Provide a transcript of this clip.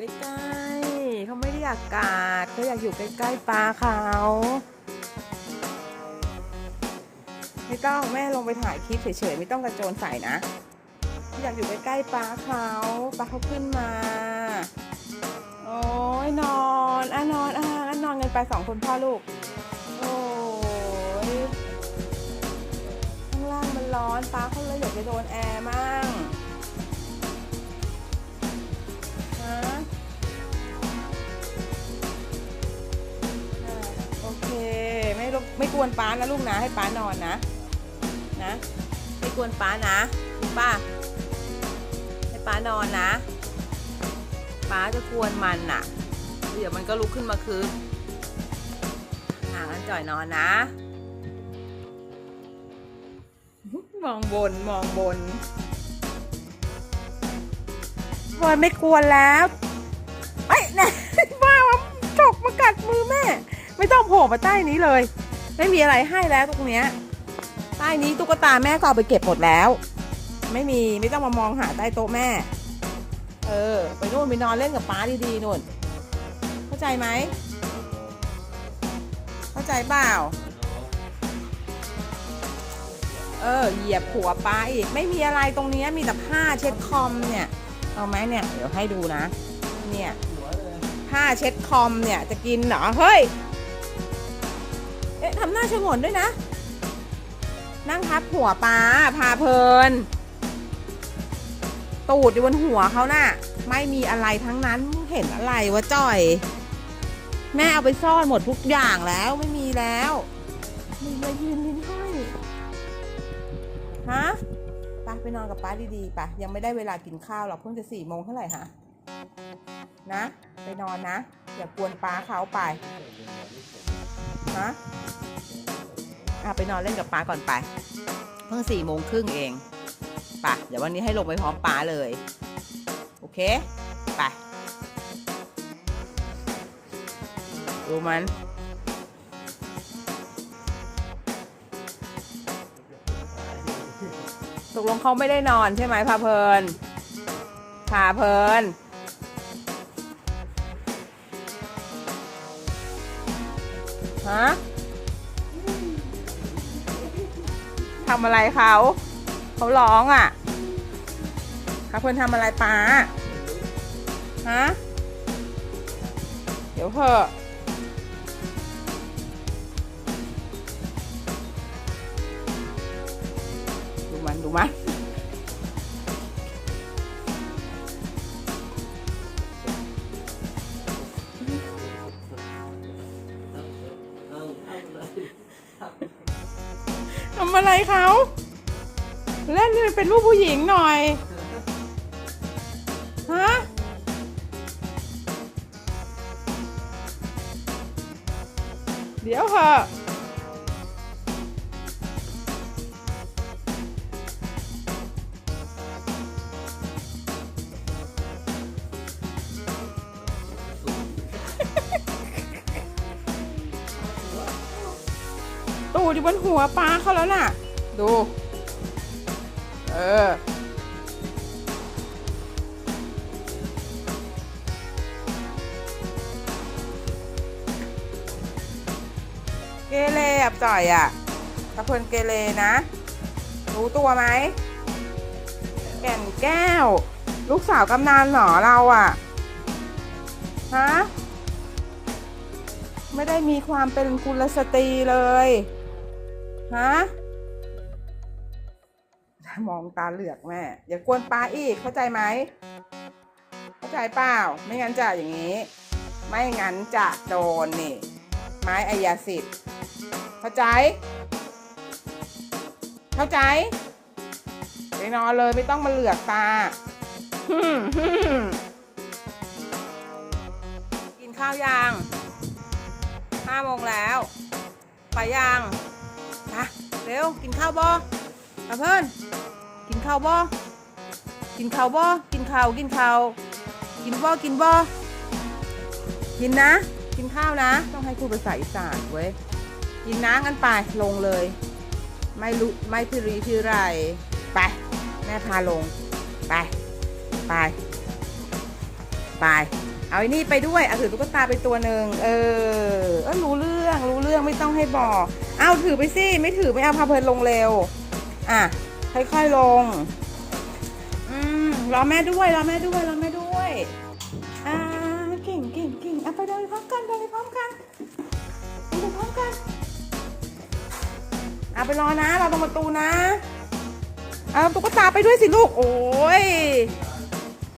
ใกล้ๆเขาไม่ได้อยากกัดเขาอยากอยู่ใกล้ๆปลาเขาไม่ต้องแม่ลงไปถ่ายคลิปเฉยๆไม่ต้องกระโจนใส่นะอยากอยู่ใกล้ๆปลาเขาปลาเขาขึ้นมา โอ้ยนอนอะนอนอะงั้นนอนกันไปสองคนพ่อลูกโอ้ยข้างล่างมันร้อนป้าเขาเลยอยากจะโดนแอร์มั่ง ไม่กวนป้านะลูกนะให้ป้านอนนะนะไม่กวนป้านะป้าให้ป้านอนนะป้าจะกวนมันน่ะ เดี๋ยวมันก็ลุกขึ้นมาคืนอ่างั้นจ่อยนอนนะ มองบนมองบนบอยไม่กวนแล้วไอ้นะบ้ามาฉกมากัดมือแม่ ไม่ต้องโผล่มาใต้นี้เลย ไม่มีอะไรให้แล้วตรงเนี้ยใต้นี้ตุ๊กตาแม่ก็เอาไปเก็บหมดแล้ว ไม่มีไม่ต้องมามองหาใต้โต๊ะแม่ เออ ไปนู่นไปนอนเล่นกับป้าดีๆนู่น เข้าใจไหม เข้าใจเปล่า เออ เหยียบหัวป้าอีก ไม่มีอะไรตรงเนี้ยมีแต่ผ้าเช็ดคอมเนี่ย เอาไหมเนี่ย เดี๋ยวให้ดูนะ เนี่ยผ้าเช็ดคอมเนี่ยจะกินเหรอ เฮ้ย เอ๊ะทำหน้าชงนด้วยนะ นั่งทับหัวป้าพาเพลิน ตูดอยู่บนหัวเขาน่ะ ไม่มีอะไรทั้งนั้นเห็นอะไรวะจ้อย แม่เอาไปซ่อนหมดทุกอย่างแล้วไม่มีแล้วมึงมายืนลิ้นห้อยฮะไปไปนอนกับป้าดีๆไปยังไม่ได้เวลากินข้าวหรอกเพิ่งจะสี่โมงเท่าไหร่ฮะนะ ไปนอนนะ อย่ากวนป้าเขาไป ฮะอะไปนอนเล่นกับป้าก่อนไป เพิ่งสี่โมงครึ่งเองไปเดี๋ยววันนี้ให้ลงไปพร้อมป้าเลย โอเค ไป ดูมันตกลงเขาไม่ได้นอนใช่ไหมพาเพลินพาเพลิน ฮะทำอะไรเขาเขาร้องอะพาเพลินทำอะไรป้าฮะเดี๋ยวเถอะดูมันดูมันำอะไรเขาเล่นนี่เป็นรูปผู้หญิงหน่อยฮะเดี๋ยวเหอะ ตูดอยู่บนหัวปลาเขาแล้วน่ะ ดู เออ เกเรอะจ่อยอะตะเพินเกเรนะ รู้ตัวไหม แก่นแก้ว ลูกสาวกำนันหรอเราอะ ฮะ ไม่ได้มีความเป็นกุลสตรีเลย ฮะมองตาเหลือกแม่ อย่ากวนปลาอีกเข้าใจไหม เข้าใจเปล่า ไม่งั้นจะอย่างนี้ ไม่งั้นจะโดนนี่ ไม้อายาสิทธิ์เข้าใจ เข้าใจไปนอนเลยไม่ต้องมาเหลือกตาฮึ่มกินข้าวยังห้าโมงแล้ว ไปยัง ไปเร็วกินข้าวบ่มาเพื่อนกินข้าวบ่กินข้าวบ่กินข้าวกินข้าวกินบ่กินบ่กินนะ กินข้าวนะ ต้องให้ครูภาษาอีสานเว้ยกินน้ำกันไปลงเลย ไม่รู้ไม่พิรีพิไรไปแม่พาลงไปไปไป เอาไอ้นี่ไปด้วยเอาถือตุ๊กตาไปตัวหนึ่งเออเออรู้เรื่องรู้เรื่องไม่ต้องให้บอกเอาถือไปสิไม่ถือไม่เอาพาเพลินลงเร็ว อะค่อยๆลงอืมรอแม่ด้วยรอแม่ด้วยรอแม่ด้วยอ่าเก่งเก่งเก่งเอาไปเดินพร้อมกันเดินพร้อมกันเดินพร้อมกันเอาไปรอนะรอตรงประตูนะเอาตุ๊กตาไปด้วยสิลูกโอ้ย